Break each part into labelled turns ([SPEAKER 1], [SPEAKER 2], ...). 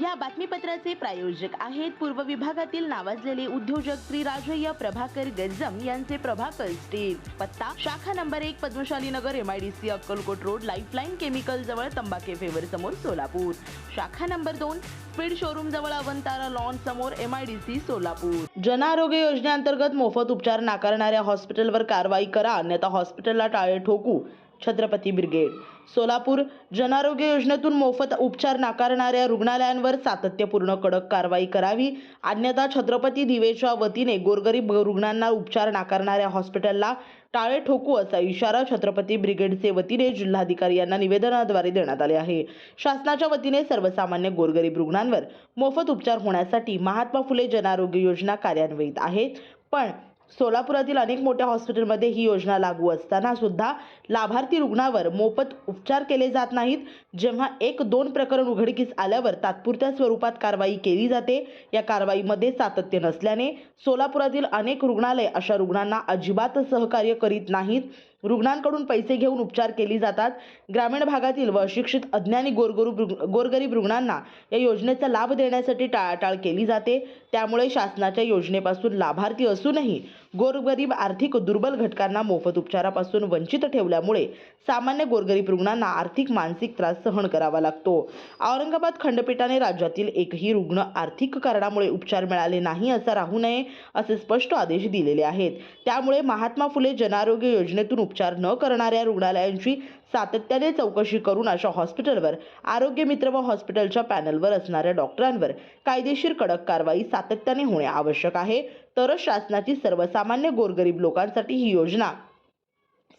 [SPEAKER 1] या बातमीपत्राचे प्रायोजक आहेत पूर्व विभागातील नावाजलेले उद्योजक श्री राजय्य प्रभाकर गज्जम यांचे प्रभाकर स्टील पत्ता शाखा नंबर एक Padmashali Nagar M I D C Akkalkot road lifeline chemical जवळ तंबाखे फेवर समोर सोलापूर. शाखा नंबर दोन स्पीड शोरूम जवळ अवंतारा लॉन समोर सी सोलापूर. जन आरोग्य योजनेअंतर्गत मोफत उपचार नाकारणाऱ्या हॉस्पिटलवर कारवाई करा अन्यथा हॉस्पिटलला टाळे ठोकू. छत्रपती ब्रिगेड सोलापूर जनारोग्य योजनेतून मोफत उपचार नाकारणाऱ्या रुग्णालयांवर सातत्यपूर्ण कडक कारवाई करावी. अन्यथा छत्रपती दिवेच्या वतीने गोरगरीब रुग्णांना उपचार नाकारणाऱ्या हॉस्पिटलला टाळे ठोकू असा इशारा छत्रपती ब्रिगेडचे वतीने जिल्हाधिकारी यांना निवेदनाद्वारे देण्यात आले आहे. शासनाच्या वतीने सर्वसामान्य गोरगरीब रुग्णांवर मोफत उपचार होण्यासाठी महात्मा फुले जनआरोग्य योजना कार्यान्वित आहेत पण सोलापुरातील अनेक मोठ्या हॉस्पिटलमध्ये ही योजना लागू असताना सुद्धा लाभार्थी रुग्णावर मोफत उपचार केले जात नाहीत. जेव्हा एक दोन प्रकरण उघडकीस आल्यावर तात्पुरत्या स्वरूपात कारवाई केली जाते. या कारवाईमध्ये सातत्य नसल्याने सोलापुरातील अनेक रुग्णालय अशा रुग्णांना अजिबात सहकार्य करीत नाहीत. रुग्णांकडून पैसे घेऊन उपचार केली जातात. ग्रामीण भागातील व अशिक्षित अज्ञानी गोरगरीब गोरगरीब रुग्णांना या योजनेचा लाभ देण्यासाठी टाळाटाळ केली जाते. त्यामुळे शासनाच्या योजनेपासून लाभार्थी असूनही गोरगरीब आर्थिक दुर्बल घटकांना मोफत उपचारापासून वंचित ठेवल्यामुळे सामान्य गोरगरीब रुग्णांना आर्थिक मानसिक त्रास सहन करावा लागतो. औरंगाबाद खंडपीठाने राज्यातील एकही रुग्ण आर्थिक कारणामुळे उपचार मिळाले नाही असा राहू नये असे स्पष्ट आदेश दिलेले आहेत. त्यामुळे महात्मा फुले जनारोग्य योजनेतून उपचार न करणाऱ्या रुग्णालयांची सातत्याने चौकशी करून अशा हॉस्पिटलवर आरोग्य मित्र व हॉस्पिटलच्या पॅनलवर असणाऱ्या डॉक्टरांवर कायदेशीर कडक कारवाई सातत्याने होणे आवश्यक आहे. तरच शासनाची सर्वसामान्य गोरगरीब लोकांसाठी ही योजना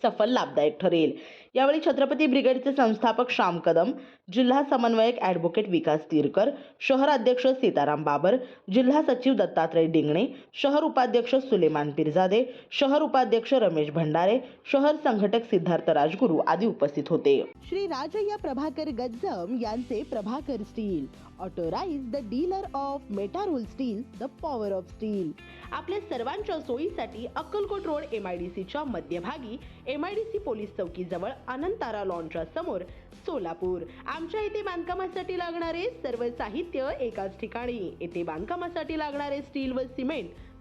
[SPEAKER 1] सफल लाभदायक ठरेल. यावेळी छत्रपती ब्रिगेडचे संस्थापक श्याम कदम जिल्हा समन्वयक ॲडव्होकेट विकास तीरकर शहर अध्यक्ष सीताराम बाबर जिल्हा सचिव दत्तात्रय डिंगणे शहर उपाध्यक्ष सुलेमान पिरजादे शहर उपाध्यक्ष रमेश भंडारे शहर संघटक सिद्धार्थ राजगुरू आदी उपस्थित होते. श्री राजय्य प्रभाकर गज्जम यांचे Prabhakar steel authorised the dealer of Metarol steel the power of steel. आपल्या सर्वांच्या सोयीसाठी Akkalkot road M I D C मध्यभागी M I D C police चौकीजवळ Anantara लॉन्ड्रा समोर सोलापूर. आमच्या इथे बांधकामासाठी लागणारे सर्व साहित्य एकाच ठिकाणी. येथे बांधकामासाठी लागणारे स्टील व सिमेंट